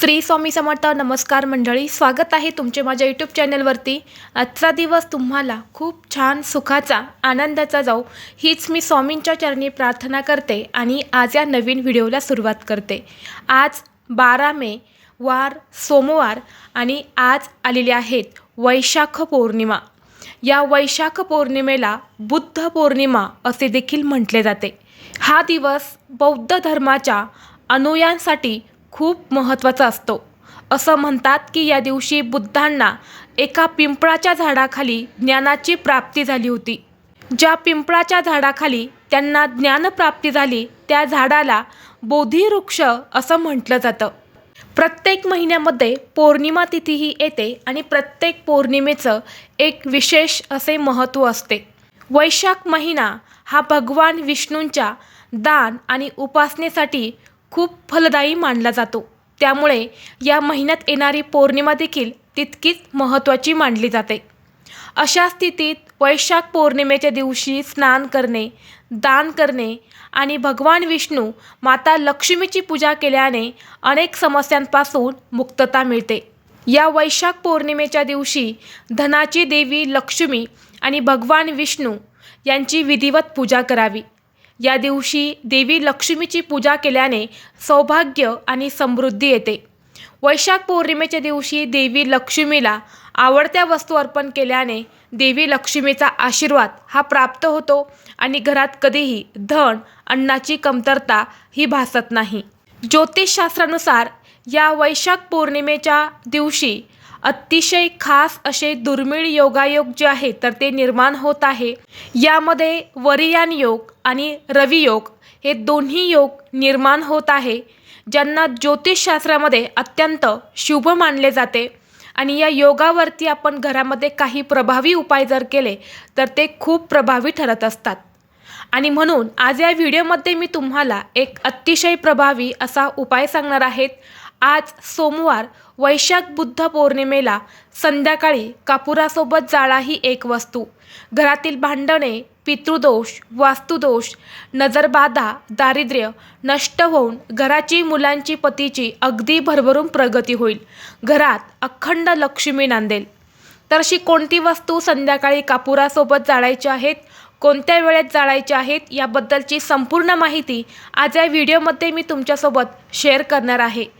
श्री स्वामी समर्थ नमस्कार मंडळी स्वागत आहे तुमचे माझ्या यूट्यूब चॅनलवरती आजचा दिवस तुम्हाला खूप छान सुखाचा आनंदाचा जाऊ हीच मी स्वामींच्या चरणी प्रार्थना करते आणि आज या नवीन व्हिडिओला सुरुवात करते. आज बारा मे वार सोमवार आणि आज आलेले आहेत वैशाख पौर्णिमा. या वैशाख पौर्णिमेला बुद्ध पौर्णिमा असे देखील म्हटले जाते. हा दिवस बौद्ध धर्माच्या अनुयांसाठी खूप महत्त्वाचा असतो. असं म्हणतात की या दिवशी बुद्धांना एका पिंपळाच्या झाडाखाली ज्ञानाची प्राप्ती झाली होती. ज्या पिंपळाच्या झाडाखाली त्यांना ज्ञानप्राप्ती झाली त्या झाडाला बोधिवृक्ष असं म्हटलं जातं. प्रत्येक महिन्यामध्ये पौर्णिमा तिथीही येते आणि प्रत्येक पौर्णिमेचं एक विशेष असे महत्त्व असते. वैशाख महिना हा भगवान विष्णूंच्या दान आणि उपासनेसाठी खूप फलदायी मानला जातो. त्यामुळे या महिन्यात येणारी पौर्णिमा देखील तितकीच महत्त्वाची मानली जाते. अशा स्थितीत वैशाख पौर्णिमेच्या दिवशी स्नान करणे दान करणे आणि भगवान विष्णू माता लक्ष्मीची पूजा केल्याने अनेक समस्यांपासून मुक्तता मिळते. या वैशाख पौर्णिमेच्या दिवशी धनाची देवी लक्ष्मी आणि भगवान विष्णू यांची विधिवत पूजा करावी. या दिवशी देवी लक्ष्मीची पूजा केल्याने सौभाग्य आणि समृद्धी येते. वैशाख पौर्णिमेच्या दिवशी देवी लक्ष्मीला आवडत्या वस्तू अर्पण केल्याने देवी लक्ष्मीचा आशीर्वाद हा प्राप्त होतो आणि घरात कधीही धन अन्नाची कमतरता ही भासत नाही. ज्योतिषशास्त्रानुसार या वैशाख पौर्णिमेच्या दिवशी अतिशय खास असे दुर्मिळ योगायोग जे आहे तर ते निर्माण होत आहे. यामध्ये वरियान योग आणि रवियोग हे दोन्ही योग निर्माण होत आहे ज्यांना ज्योतिषशास्त्रामध्ये अत्यंत शुभ मानले जाते. आणि या योगावरती आपण घरामध्ये काही प्रभावी उपाय जर केले तर ते खूप प्रभावी ठरत असतात. आणि म्हणून आज या व्हिडिओमध्ये मी तुम्हाला एक अतिशय प्रभावी असा उपाय सांगणार आहेत आज सोमवार वैशाख बुद्ध पौर्णिमेला संध्याकाळी कापुरासोबत जाळा ही एक वस्तू. घरातील भांडणे पितृदोष वास्तुदोष नजरबाधा दारिद्र्य नष्ट होऊन घराची मुलांची पतीची अगदी भरभरून प्रगती होईल. घरात अखंड लक्ष्मी नांदेल. तर अशी कोणती वस्तू संध्याकाळी कापुरासोबत जाळायची आहेत? कोणत्या वेळेत जाळायच्या आहेत? याबद्दलची संपूर्ण माहिती आज या व्हिडिओमध्ये मी तुमच्यासोबत शेअर करणार आहे.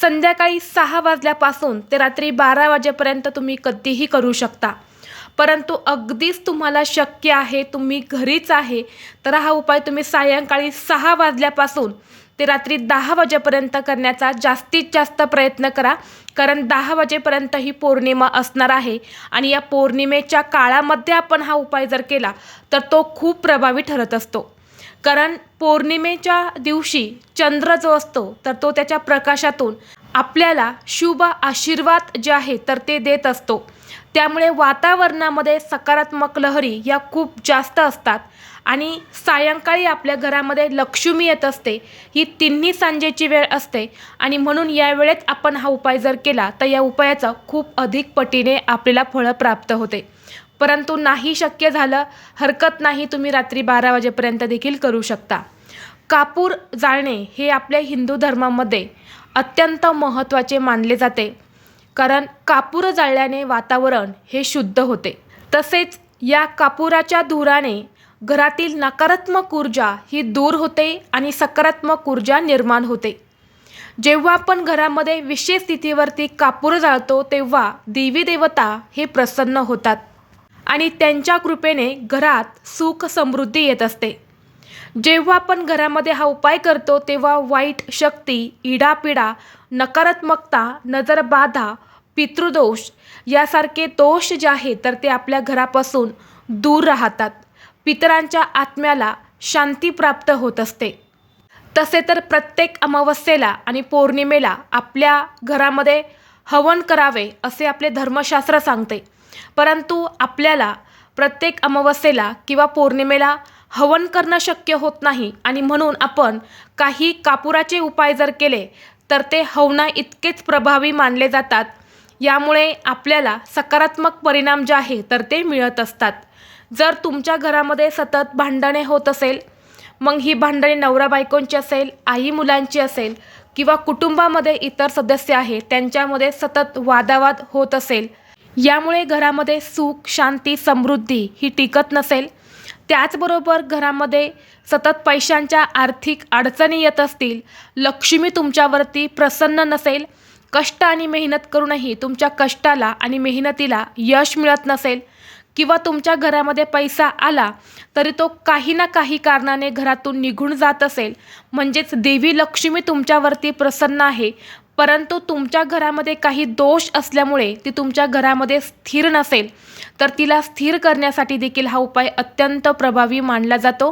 संध्याकाळी सहा वाजल्यापासून ते रात्री बारा वाजेपर्यंत तुम्ही कधीही करू शकता. परंतु अगदीच तुम्हाला शक्य आहे तुम्ही घरीच आहे तर हा उपाय तुम्ही सायंकाळी सहा वाजल्यापासून ते रात्री दहा वाजेपर्यंत करण्याचा जास्तीत जास्त प्रयत्न करा. कारण दहा वाजेपर्यंत ही पौर्णिमा असणार आहे आणि या पौर्णिमेच्या काळामध्ये आपण हा उपाय जर केला तर तो खूप प्रभावी ठरत असतो. कारण पौर्णिमेच्या दिवशी चंद्र जो असतो तर तो त्याच्या प्रकाशातून आपल्याला शुभ आशीर्वाद जे आहे तर ते देत असतो. त्यामुळे वातावरणामध्ये सकारात्मक लहरी या खूप जास्त असतात. आणि सायंकाळी आपल्या घरामध्ये लक्ष्मी येत असते. ही तिन्ही सांजेची वेळ असते. आणि म्हणून या वेळेत आपण हा उपाय जर केला तर या उपायाचं खूप अधिक पटीने आपल्याला फळं प्राप्त होते. परंतु नाही शक्य झालं हरकत नाही तुम्ही रात्री बारा वाजेपर्यंत देखील करू शकता. कापूर जाळणे हे आपल्या हिंदू धर्मामध्ये अत्यंत महत्त्वाचे मानले जाते कारण कापूर जाळल्याने वातावरण हे शुद्ध होते. तसेच या कापुराच्या धुराने घरातील नकारात्मक ऊर्जा ही दूर होते आणि सकारात्मक ऊर्जा निर्माण होते. जेव्हा आपण घरामध्ये विशेष स्थितीवरती कापूर जाळतो तेव्हा देवी देवता हे प्रसन्न होतात. आणि त्यांच्या कृपेने घरात सुख समृद्धी येत असते. जेव्हा आपण घरामध्ये हा उपाय करतो तेव्हा वाईट शक्ती इडापिडा नकारात्मकता नजरबाधा पितृदोष यासारखे दोष जे आहेत तर ते आपल्या घरापासून दूर राहतात. पितरांच्या आत्म्याला शांती प्राप्त होत असते. तसे तर प्रत्येक अमावस्येला आणि पौर्णिमेला आपल्या घरामध्ये हवन करावे असे आपले धर्मशास्त्र सांगते. परंतु आपल्याला प्रत्येक अमावस्येला किंवा पौर्णिमेला हवन करणं शक्य होत नाही आणि म्हणून आपण काही कापुराचे उपाय जर केले तर ते हवना इतकेच प्रभावी मानले जातात. यामुळे आपल्याला सकारात्मक परिणाम जे आहे तर ते मिळत असतात. जर तुमच्या घरामध्ये सतत भांडणे होत असेल मग ही भांडणे नवरा बायकोंची असेल आई मुलांची असेल किंवा कुटुंबामध्ये इतर सदस्य आहे त्यांच्यामध्ये सतत वादावाद होत असेल यामुळे घरामध्ये सुख शांती समृद्धी ही टिकत नसेल. त्याचबरोबर घरामध्ये सतत पैशांच्या आर्थिक अडचणी येत असतील लक्ष्मी तुमच्यावरती प्रसन्न नसेल कष्ट आणि मेहनत करूनही तुमच्या कष्टाला आणि मेहनतीला यश मिळत नसेल किंवा तुमच्या घरामध्ये पैसा आला तरी तो काही ना काही कारणाने घरातून निघून जात असेल. म्हणजेच देवी लक्ष्मी तुमच्यावरती प्रसन्न आहे. परंतु तुमच्या घरामध्ये काही दोष असल्यामुळे ती तुमच्या घरामध्ये स्थिर नसेल तर तिला स्थिर करण्यासाठी देखील हा उपाय अत्यंत प्रभावी मानला जातो.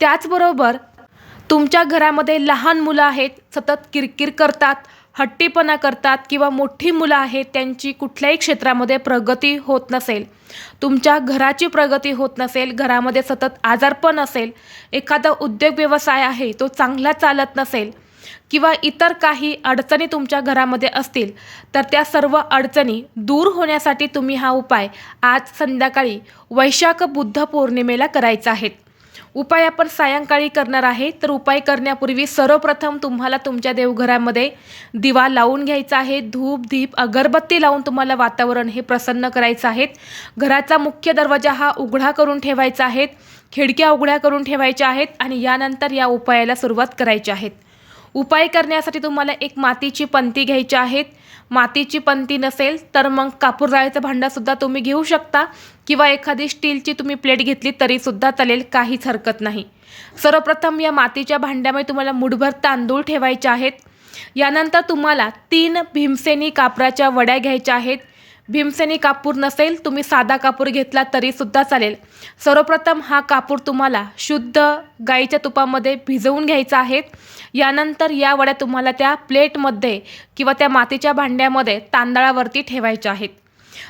त्याचबरोबर तुमच्या घरामध्ये लहान मुलं आहेत सतत किरकिर करतात हट्टीपणा करतात किंवा मोठी मुलं आहेत त्यांची कुठल्याही क्षेत्रामध्ये प्रगती होत नसेल. तुमच्या घराची प्रगती होत नसेल घरामध्ये सतत आजारपण असेल एखादा उद्योग व्यवसाय आहे तो चांगला चालत नसेल किंवा इतर काही अडचणी तुमच्या घरामध्ये असतील तर त्या सर्व अडचणी दूर होण्यासाठी तुम्ही हा उपाय आज संध्याकाळी वैशाख बुद्ध पौर्णिमेला करायचा आहे. उपाय आपण सायंकाळी करणार आहे तर उपाय करण्यापूर्वी सर्वप्रथम तुम्हाला तुमच्या देवघरामध्ये दिवा लावून घ्यायचा आहे. धूप दीप अगरबत्ती लावून तुम्हाला वातावरण हे प्रसन्न करायचं आहे. घराचा मुख्य दरवाजा हा उघडा करून ठेवायचा आहे. खिडक्या उघड्या करून ठेवायच्या आहेत आणि यानंतर या उपायाला सुरुवात करायची आहेत उपाय करण्यासाठी तुम्हाला एक मातीची पंती घ्यायची आहेत. मातीची पंती नसेल तर मग कापूर जाळीचं भांडंसुद्धा तुम्ही घेऊ शकता किंवा एखादी स्टीलची तुम्ही प्लेट घेतली तरीसुद्धा चालेल काहीच हरकत नाही. सर्वप्रथम या मातीच्या भांड्यामध्ये तुम्हाला मुठभर तांदूळ ठेवायचे आहेत. यानंतर तुम्हाला तीन भीमसेनी कापराच्या वड्या घ्यायच्या आहेत. भीमसेनी कापूर नसेल तुम्ही साधा कापूर घेतला तरीसुद्धा चालेल. सर्वप्रथम हा कापूर तुम्हाला शुद्ध गाईच्या तुपामध्ये भिजवून घ्यायचा आहे. यानंतर या वड्या तुम्हाला त्या प्लेटमध्ये किंवा त्या मातीच्या भांड्यामध्ये तांदळावरती ठेवायच्या आहेत.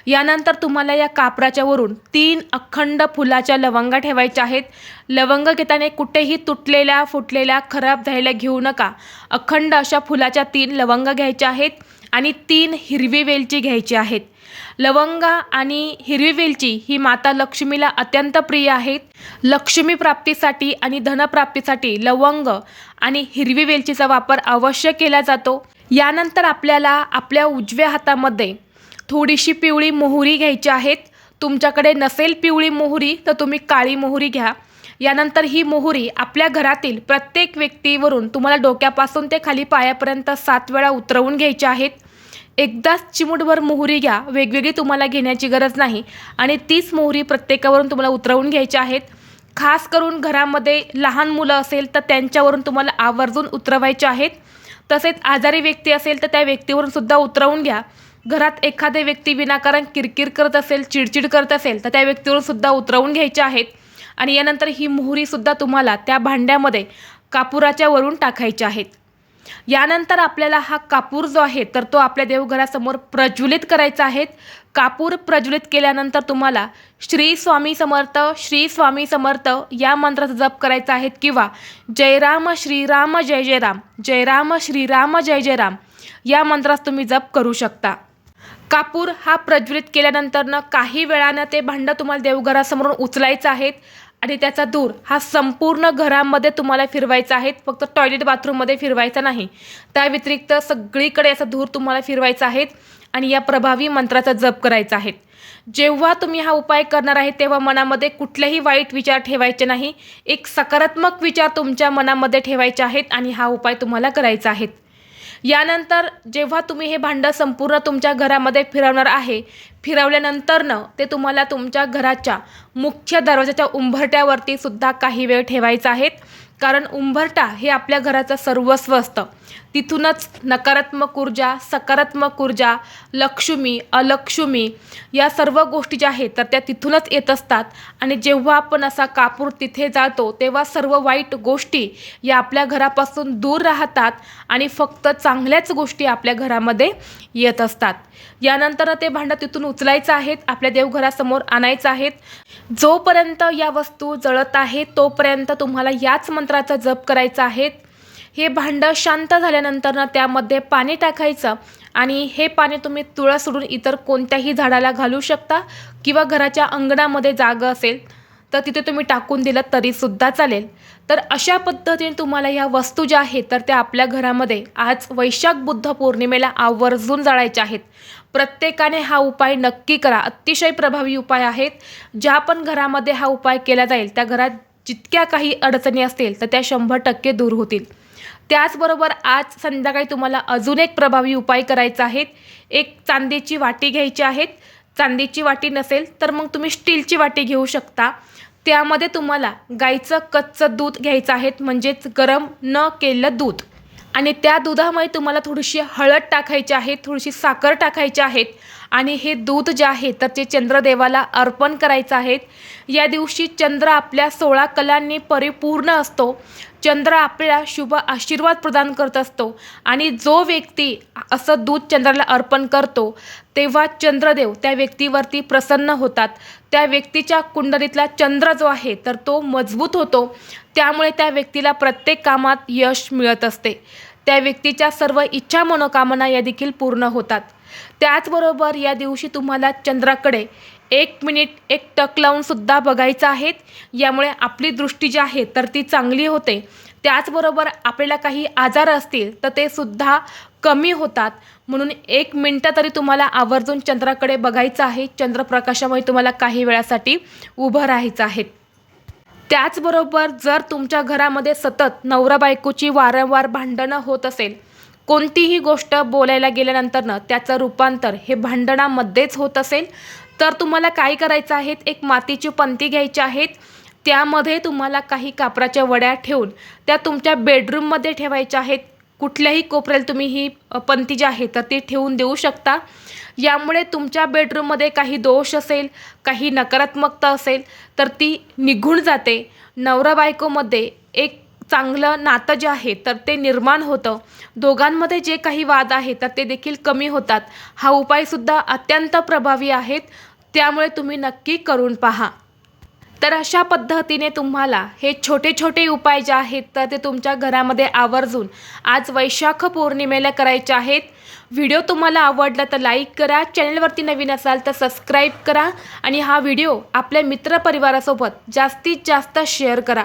यानंतर तुम्हाला या कापराच्या वरून तीन अखंड फुलाच्या लवंगा ठेवायच्या आहेत. लवंग घेताना कुठेही तुटलेल्या फुटलेल्या खराब झालेल्या घेऊ नका. अखंड अशा फुलाच्या तीन लवंग घ्यायच्या आहेत. आणि तीन हिरवी वेलची घ्यायची आहेत. लवंगा आणि हिरवी वेलची ही माता लक्ष्मीला अत्यंत प्रिय आहेत. लक्ष्मी प्राप्तीसाठी आणि धनप्राप्तीसाठी लवंग आणि हिरवी वेलचीचा वापर अवश्य केला जातो. यानंतर आपल्याला आपल्या उजव्या हातामध्ये थोडीशी पिवळी मोहरी घ्यायची आहेत. तुमच्याकडे नसेल पिवळी मोहरी तर तुम्ही काळी मोहरी घ्या. यानंतर ही मोहरी आपल्या घरातील प्रत्येक व्यक्तीवरून तुम्हाला डोक्यापासून ते खाली पायापर्यंत सात वेळा उतरवून घ्यायची आहेत. एकदाच चिमूटभर मोहरी घ्या वेगवेगळी तुम्हाला घेण्याची गरज नाही. आणि तीच मोहरी प्रत्येकावरून तुम्हाला उतरवून घ्यायची आहेत. खास करून घरामध्ये लहान मुलं असेल तर त्यांच्यावरून तुम्हाला आवर्जून उतरवायचे आहेत. तसेच आजारी व्यक्ती असेल तर त्या व्यक्तीवरून सुद्धा उतरवून घ्या. घरात एखादे व्यक्ती विनाकारण किरकिर करत असेल चिडचिड करत असेल तर त्या व्यक्तीवरून सुद्धा उतरवून घ्यायचे आहेत. आणि यानंतर ही मोहरीसुद्धा तुम्हाला त्या भांड्यामध्ये कापुराच्या वरून टाकायच्या आहेत. यानंतर आपल्याला हा कापूर जो आहे तर तो आपल्या देवघरासमोर प्रज्वलित करायचा आहे. कापूर प्रज्वलित केल्यानंतर तुम्हाला श्री स्वामी समर्थ श्री स्वामी समर्थ या मंत्राचा जप करायचा आहे किंवा जयराम श्रीराम जय जयराम जयराम श्रीराम जय जयराम या मंत्रास तुम्ही जप करू शकता. कापूर हा प्रज्वलित केल्यानंतरनं काही वेळानं ते भांडं तुम्हाला देवघरासमोरून उचलायचं आहेत. आणि त्याचा धूर हा संपूर्ण घरामध्ये तुम्हाला फिरवायचा आहे फक्त टॉयलेट बाथरूममध्ये फिरवायचा नाही. त्या व्यतिरिक्त सगळीकडे असा धूर तुम्हाला फिरवायचा आहे आणि या प्रभावी मंत्राचा जप करायचा आहे. जेव्हा तुम्ही हा उपाय करणार आहे तेव्हा मनामध्ये कुठलेही वाईट विचार ठेवायचे नाही. एक सकारात्मक विचार तुमच्या मनामध्ये ठेवायचे आहेत आणि हा उपाय तुम्हाला करायचा आहे. यानंतर जेव्हा तुम्ही हे भांडं संपूर्ण तुमच्या घरामध्ये फिरवणार आहे फिरवल्यानंतरनं ते तुम्हाला तुमच्या घराच्या मुख्य दरवाजाच्या उंबरट्यावरती सुद्धा काही वेळ ठेवायचं आहेत. कारण उंबरटा हे आपल्या घराचं सर्वस्व असतं. तिथूनच नकारात्मक ऊर्जा सकारात्मक ऊर्जा लक्ष्मी अलक्ष्मी या सर्व गोष्टी ज्या आहेत तर त्या तिथूनच येत असतात. आणि जेव्हा आपण असा कापूर तिथे जातो तेव्हा सर्व वाईट गोष्टी या आपल्या घरापासून दूर राहतात आणि फक्त चांगल्याच गोष्टी आपल्या घरामध्ये येत असतात. यानंतर ते भांडं तिथून उचलायचं आहेत आपल्या देवघरासमोर आणायचं आहेत. जोपर्यंत या वस्तू जळत आहे तोपर्यंत तुम्हाला याच मंत्राचा जप करायचा आहे. हे भांडं शांत झाल्यानंतर ना त्यामध्ये पाणी टाकायचं आणि हे पाणी तुम्ही तुळस सोडून इतर कोणत्याही झाडाला घालू शकता किंवा घराच्या अंगणामध्ये जागा असेल तर तिथे तुम्ही टाकून दिलं तरीसुद्धा चालेल. तर अशा पद्धतीने तुम्हाला ह्या वस्तू ज्या आहेत तर त्या आपल्या घरामध्ये आज वैशाख बुद्ध पौर्णिमेला आवर्जून जाळायच्या आहेत. प्रत्येकाने हा उपाय नक्की करा. अतिशय प्रभावी उपाय आहेत. ज्या पण घरामध्ये हा उपाय केला जाईल त्या घरात जितक्या काही अडचणी असतील तर त्या शंभर टक्के दूर होतील. त्याचबरोबर आज संध्याकाळी तुम्हाला अजून एक प्रभावी उपाय करायचा आहे. एक चांदीची वाटी घ्यायची आहेत चांदीची वाटी नसेल तर मग तुम्ही स्टीलची वाटी घेऊ शकता. त्यामध्ये तुम्हाला गाईचं कच्चं दूध घ्यायचं आहे म्हणजेच गरम न केलेलं दूध. आणि त्या दुधामध्ये तुम्हाला थोडीशी हळद टाकायची आहे थोडीशी साखर टाकायची आहेत आणि हे दूध जे आहे तर ते चंद्रदेवाला अर्पण करायचं आहे या दिवशी चंद्र आपल्या सोळा कलांनी परिपूर्ण असतो. चंद्र आपल्याला शुभ आशीर्वाद प्रदान करत असतो आणि जो व्यक्ती असं दूध चंद्राला अर्पण करतो तेव्हा चंद्रदेव त्या व्यक्तीवरती प्रसन्न होतात. त्या व्यक्तीच्या कुंडलीतला चंद्र जो आहे तर तो मजबूत होतो. त्यामुळे त्या व्यक्तीला प्रत्येक कामात यश मिळत असते. त्या व्यक्तीच्या सर्व इच्छा मनोकामना या देखील पूर्ण होतात. त्याचबरोबर या दिवशी तुम्हाला चंद्राकडे एक मिनिट एक टक लावूनसुद्धा बघायचं आहेत यामुळे आपली दृष्टी जी आहे तर ती चांगली होते. त्याचबरोबर आपल्याला काही आजार असतील तर ते सुद्धा कमी होतात. म्हणून एक मिनटं तरी तुम्हाला आवर्जून चंद्राकडे बघायचं आहे. चंद्रप्रकाशामुळे तुम्हाला काही वेळासाठी उभं राहायचं आहे. त्याचबरोबर जर तुमच्या घरामध्ये सतत नवरा बायकोची वारंवार भांडणं होत असेल कोणतीही गोष्ट बोलायला गेल्यानंतरनं त्याचं रूपांतर हे भांडणामध्येच होत असेल. तर तुम्हाला काय करायचं आहेत एक मातीची पंती घ्यायची आहेत त्यामध्ये तुम्हाला काही कापराच्या वड्या ठेवून त्या तुमच्या बेडरूममध्ये ठेवायच्या आहेत. कुठल्याही कोपऱ्याला तुम्ही ही पंथी पंती जी आहे तर ती ठेवून देऊ शकता. यामुळे तुमच्या बेडरूममध्ये काही दोष असेल काही नकारात्मकता असेल तर ती निघून जाते. नवरा बायकोमध्ये एक चांगलं नातं जे आहे तर ते निर्माण होतं. दोघांमध्ये जे काही वाद आहे तर ते देखील कमी होतात. हा उपायसुद्धा अत्यंत प्रभावी आहेत. त्यामुळे तुम्ही नक्की करून पहा. तर अशा पद्धतीने तुम्हाला हे छोटे छोटे उपाय जे आहेत तर ते तुमच्या घरामध्ये आवर्जून आज वैशाख पौर्णिमेला करायचे आहेत. व्हिडिओ तुम्हाला आवडला तर लाईक करा चॅनलवरती नवीन असाल तर सबस्क्राईब करा आणि हा व्हिडिओ आपल्या मित्रपरिवारासोबत जास्तीत जास्त शेअर करा.